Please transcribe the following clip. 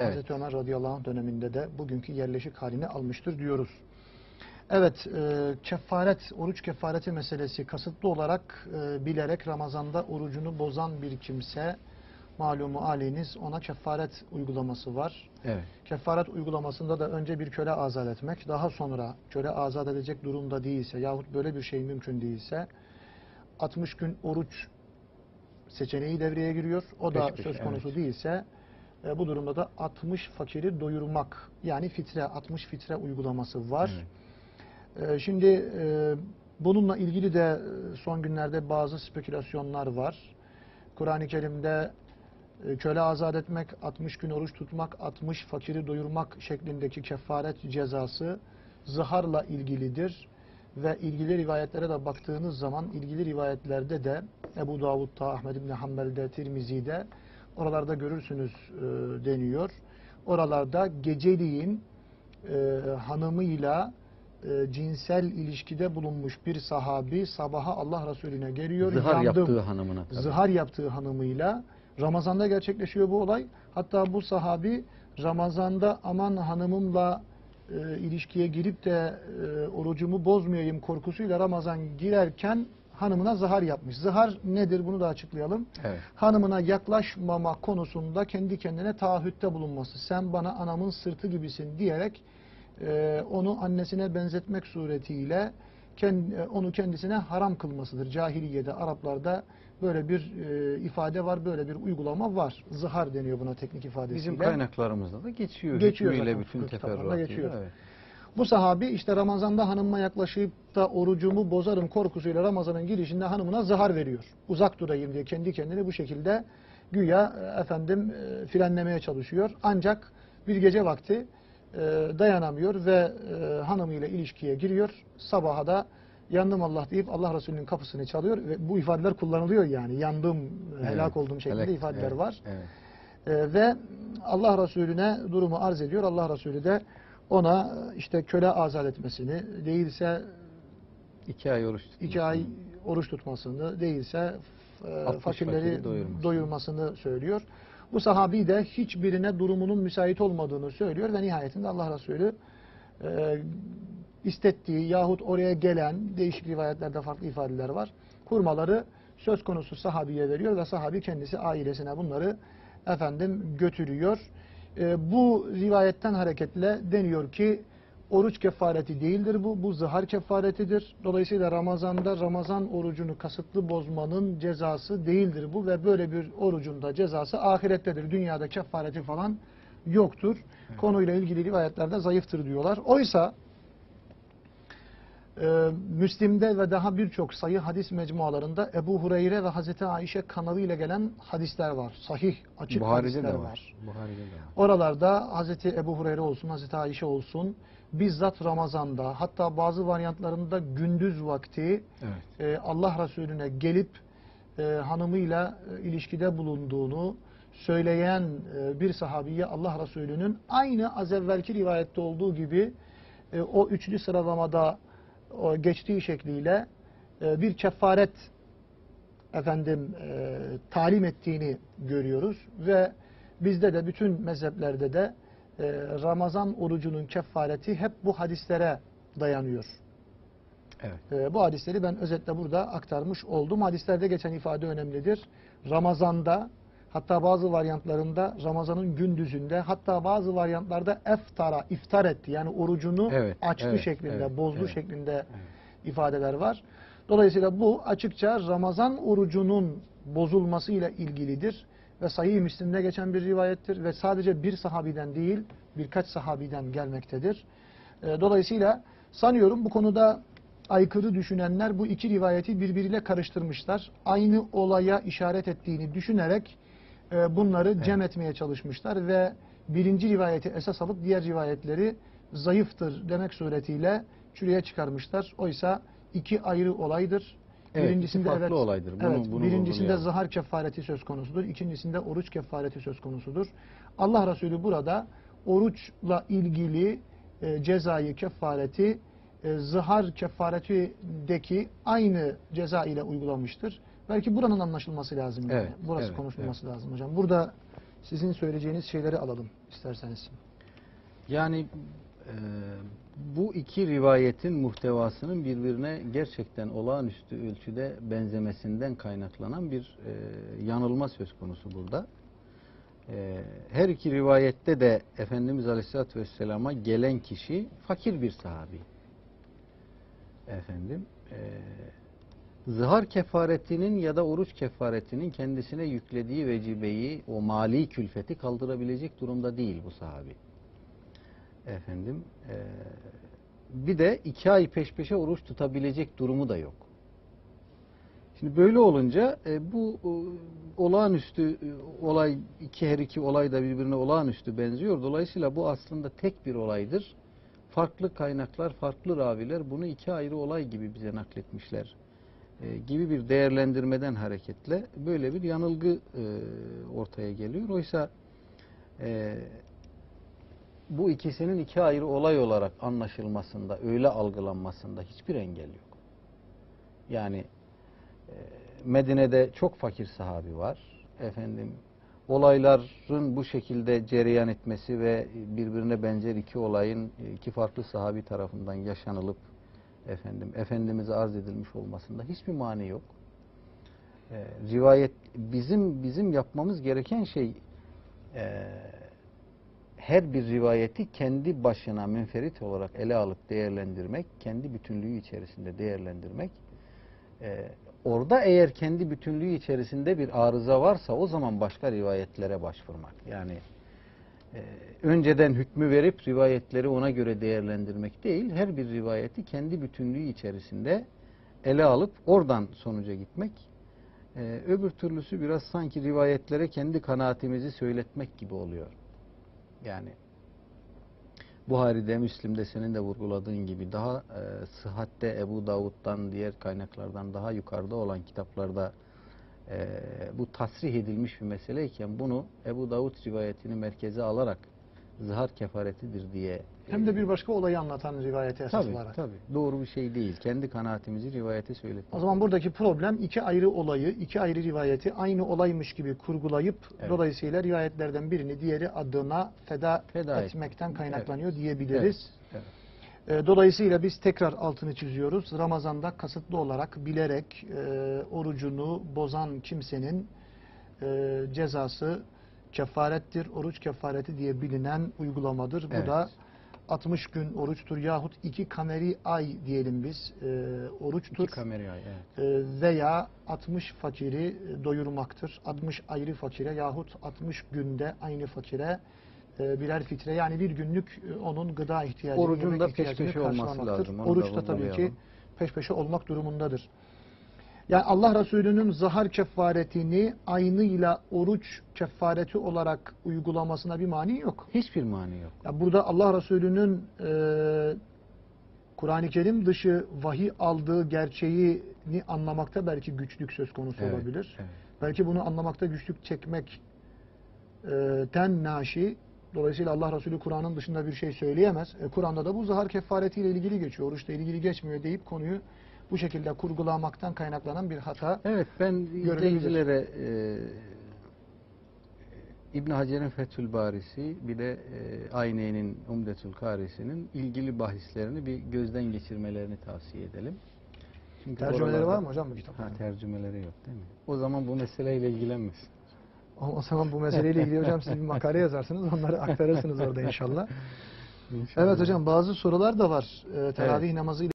Evet. Hazreti Ömer radıyallahu anh döneminde de bugünkü yerleşik halini almıştır diyoruz. Evet, e, kefaret, oruç kefareti meselesi kasıtlı olarak e, bilerek Ramazan'da orucunu bozan bir kimse malumu aliniz ona kefaret uygulaması var. Evet. Kefaret uygulamasında da önce bir köle azat etmek, daha sonra köle azat edecek durumda değilse yahut böyle bir şey mümkün değilse 60 gün oruç seçeneği devreye giriyor. O da peşe, söz konusu evet. değilse e, bu durumda da 60 fakiri doyurmak yani fitre 60 fitre uygulaması var. Evet. E, Şimdi e, bununla ilgili de e, son günlerde bazı spekülasyonlar var. Kur'an-ı Kerim'de e, köle azat etmek, 60 gün oruç tutmak, 60 fakiri doyurmak şeklindeki kefaret cezası zıharla ilgilidir. Ve ilgili rivayetlere de baktığınız zaman ilgili rivayetlerde de Ebu Davud'da, Ahmed İbni Hanbel'de, Tirmizi'de oralarda görürsünüz e, deniyor. Oralarda geceliğin e, hanımıyla e, cinsel ilişkide bulunmuş bir sahabi sabaha Allah Resulüne geliyor. Zihar yandım. yaptığı hanımına tabii. Zihar yaptığı hanımıyla Ramazan'da gerçekleşiyor bu olay. Hatta bu sahabi Ramazan'da aman hanımımla e, ilişkiye girip de e, orucumu bozmayayım korkusuyla Ramazan girerken hanımına zihar yapmış. Zihar nedir bunu da açıklayalım. Evet. Hanımına yaklaşmama konusunda kendi kendine taahhütte bulunması. Sen bana anamın sırtı gibisin diyerek e, onu annesine benzetmek suretiyle kend- onu kendisine haram kılmasıdır. Cahiliyede Araplarda böyle bir e, ifade var, böyle bir uygulama var. Zihar deniyor buna teknik ifadesiyle. Bizim kaynaklarımızda da geçiyor. Geçiyor Hükmüyle bütün teferruatıyla. geçiyor. Evet. Bu sahabi işte Ramazan'da hanımıma yaklaşıp da orucumu bozarım korkusuyla Ramazan'ın girişinde hanımına zahar veriyor. Uzak durayım diye kendi kendini bu şekilde güya e, efendim e, frenlemeye çalışıyor. Ancak bir gece vakti e, dayanamıyor ve e, hanımıyla ilişkiye giriyor. Sabaha da yandım Allah deyip Allah Resulü'nün kapısını çalıyor ve bu ifadeler kullanılıyor yani. Yandım, helak Evet. oldum şeklinde Helak, ifadeler evet, var. Evet. E, ve Allah Resulüne durumu arz ediyor. Allah Resulü de ona işte köle azat etmesini, değilse İki ay oruç tutmuş. iki ay oruç tutmasını, değilse e, 60 fakirleri doyurmasını. doyurmasını söylüyor. Bu sahabi de hiçbirine durumunun müsait olmadığını söylüyor ve nihayetinde Allah Resulü e, istettiği yahut oraya gelen değişik rivayetlerde farklı ifadeler var. Hurmaları söz konusu sahabiye veriyor ve sahabi kendisi ailesine bunları efendim götürüyor. E, bu rivayetten hareketle deniyor ki oruç kefareti değildir bu. Bu zihar kefaretidir. Dolayısıyla Ramazan'da Ramazan orucunu kasıtlı bozmanın cezası değildir bu ve böyle bir orucun da cezası ahirettedir. Dünyada kefareti falan yoktur. Konuyla ilgili rivayetlerde zayıftır diyorlar. Oysa e, Müslim'de ve daha birçok sayı hadis mecmualarında Ebu Hureyre ve Hazreti Ayşe kanalıyla gelen hadisler var. Sahih, açık Buhari'de hadisler de var. var. Buhari'de de var. Oralarda Hazreti Ebu Hureyre olsun, Hazreti Ayşe olsun bizzat Ramazan'da hatta bazı varyantlarında gündüz vakti Evet. e, Allah Resulüne gelip e, hanımıyla e, ilişkide bulunduğunu söyleyen e, bir sahabiye Allah Resulü'nün aynı az evvelki rivayette olduğu gibi e, o üçlü sıralamada o geçtiği şekliyle e, bir kefaret efendim e, talim ettiğini görüyoruz ve bizde de bütün mezheplerde de e, Ramazan orucunun kefareti hep bu hadislere dayanıyor. Evet. E, bu hadisleri ben özetle burada aktarmış oldum. Hadislerde geçen ifade önemlidir. Ramazanda hatta bazı varyantlarında Ramazan'ın gündüzünde hatta bazı varyantlarda eftara iftar etti. Yani orucunu Evet, açtı evet, şeklinde, evet, bozdu evet, şeklinde ifadeler var. Dolayısıyla bu açıkça Ramazan orucunun bozulmasıyla ilgilidir ve Sahih-i Müslim'de geçen bir rivayettir ve sadece bir sahabiden değil birkaç sahabiden gelmektedir. E, Dolayısıyla sanıyorum bu konuda aykırı düşünenler bu iki rivayeti birbiriyle karıştırmışlar. Aynı olaya işaret ettiğini düşünerek e, bunları cem etmeye çalışmışlar ve birinci rivayeti esas alıp diğer rivayetleri zayıftır demek suretiyle çürüye çıkarmışlar. Oysa iki ayrı olaydır. Evet, birincisinde farklı evet, olaydır. Bunu- evet, bunu birincisinde zahar kefareti söz konusudur. İkincisinde oruç kefareti söz konusudur. Allah Resulü burada oruçla ilgili e, cezayı kefareti e, zihar kefaretindeki aynı ceza ile uygulamıştır. Belki buranın anlaşılması lazım. yani. Evet, Burası evet, konuşulması lazım hocam. Burada Sizin söyleyeceğiniz şeyleri alalım isterseniz. Yani e, bu iki rivayetin muhtevasının birbirine gerçekten olağanüstü ölçüde benzemesinden kaynaklanan bir e, yanılma söz konusu burada. E, her iki rivayette de Efendimiz Aleyhisselatü Vesselam'a gelen kişi fakir bir sahabi. Efendim, e, zihar kefaretinin ya da oruç kefaretinin kendisine yüklediği vecibeyi, o mali külfeti kaldırabilecek durumda değil bu sahabi. Efendim, e, bir de iki ay peş peşe oruç tutabilecek durumu da yok. Şimdi böyle olunca e, bu e, olağanüstü e, olay, iki her iki olay da birbirine olağanüstü benziyor. Dolayısıyla bu aslında tek bir olaydır. Farklı kaynaklar, farklı raviler bunu iki ayrı olay gibi bize nakletmişler gibi bir değerlendirmeden hareketle böyle bir yanılgı e, ortaya geliyor. Oysa e, bu ikisinin iki ayrı olay olarak anlaşılmasında, öyle algılanmasında hiçbir engel yok. Yani e, Medine'de çok fakir sahabi var. Efendim olayların bu şekilde cereyan etmesi ve birbirine benzer iki olayın iki farklı sahabi tarafından yaşanılıp efendim Efendimiz'e arz edilmiş olmasında hiçbir mani yok. E, rivayet bizim bizim yapmamız gereken şey e, her bir rivayeti kendi başına münferit olarak ele alıp değerlendirmek, kendi bütünlüğü içerisinde değerlendirmek. Ee, orada eğer kendi bütünlüğü içerisinde bir arıza varsa o zaman başka rivayetlere başvurmak. Yani e, önceden hükmü verip rivayetleri ona göre değerlendirmek değil, her bir rivayeti kendi bütünlüğü içerisinde ele alıp oradan sonuca gitmek. Ee, öbür türlüsü biraz sanki rivayetlere kendi kanaatimizi söyletmek gibi oluyor. Yani Buhari'de, Müslim'de senin de vurguladığın gibi daha e, sıhhatte Ebu Davud'dan, diğer kaynaklardan daha yukarıda olan kitaplarda e, bu tasrih edilmiş bir meseleyken bunu Ebu Davud rivayetini merkeze alarak zihar kefaretidir diye Hem de bir başka olayı anlatan rivayete esas tabii, olarak. tabii, doğru bir şey değil. Kendi kanaatimizi rivayete söyletmek. O zaman buradaki problem iki ayrı olayı, iki ayrı rivayeti aynı olaymış gibi kurgulayıp Evet. dolayısıyla rivayetlerden birini diğeri adına feda, Feda etmekten etmek. kaynaklanıyor Evet. diyebiliriz. Evet, E, Dolayısıyla biz tekrar altını çiziyoruz. Ramazan'da kasıtlı olarak bilerek e, orucunu bozan kimsenin e, cezası kefarettir. Oruç kefareti diye bilinen uygulamadır. Bu Evet. da 60 gün oruçtur yahut iki kameri ay diyelim biz e, oruçtur. İki kamerayı, evet. E, veya 60 fakiri doyurmaktır. 60 ayrı fakire yahut 60 günde aynı fakire e, birer fitre yani bir günlük e, onun gıda ihtiyacını, Orucun yemek da peş ihtiyacını peşe olması karşılamaktır. lazım, onu da Oruç da tabii ki vurgulayalım. peş peşe olmak durumundadır. Yani Allah Resulü'nün zahar kefaretini aynıyla oruç kefareti olarak uygulamasına bir mani yok. Hiçbir mani yok. Ya burada Allah Resulü'nün e, Kur'an-ı Kerim dışı vahiy aldığı gerçeğini anlamakta belki güçlük söz konusu Evet, olabilir. evet. Belki bunu anlamakta güçlük çekmek e, ten naşi. Dolayısıyla Allah Resulü Kur'an'ın dışında bir şey söyleyemez. E, Kur'an'da da bu zahar kefaretiyle ilgili geçiyor. Oruçla ilgili geçmiyor deyip konuyu bu şekilde kurgulamaktan kaynaklanan bir hata. Evet ben izleyicilere e, İbn Hacer'in Fethül Barisi bir de e, Ayne'nin Umdetül Karisi'nin ilgili bahislerini bir gözden geçirmelerini tavsiye edelim. Çünkü Tercümeleri oralarda- var mı hocam bu kitapta? Ha, tercümeleri yok değil mi? O zaman bu meseleyle ilgilenmesin. O zaman bu meseleyle ilgili hocam siz bir makale yazarsınız. Onları aktarırsınız orada inşallah. Evet hocam bazı sorular da var. Ee, teravih namazı ile